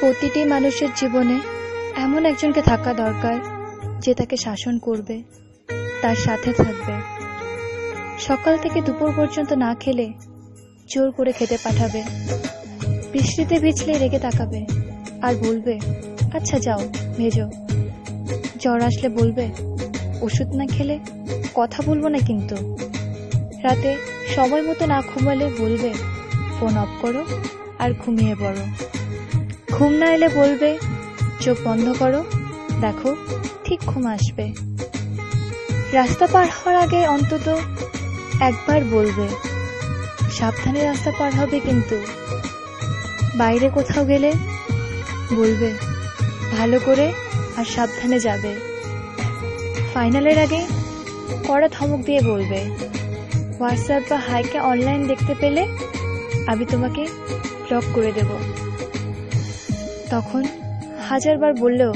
প্রতিটি মানুষের জীবনে এমন একজনকে থাকা দরকার যে তাকে শাসন করবে, তার সাথে থাকবে। সকাল থেকে দুপুর পর্যন্ত না খেলে জোর করে খেতে পাঠাবে। বৃষ্টিতে ভিজলে রেগে তাকাবে আর বলবে আচ্ছা যাও, ভেজো। জ্বর আসলে বলবে, ওষুধ না খেলে কথা বলব না কিন্তু। রাতে সময় মতো না ঘুমালে বলবে, ফোন অফ করো আর ঘুমিয়ে পড়ো। ঘুম না এলে বলবে, চোখ বন্ধ করো, দেখো, ঠিক ঘুম আসবে। রাস্তা পার হওয়ার আগে অন্তত একবার বলবে, সাবধানে রাস্তা পার হবে কিন্তু। বাইরে কোথাও গেলে বলবে, ভালো করে আর সাবধানে যাবে। ফাইনালের আগে কড়া ধমক দিয়ে বলবে, হোয়াটসঅ্যাপ বা হাইকে অনলাইন দেখতে পেলে আমি তোমাকে ব্লক করে দেব। তখন হাজারবার বললেও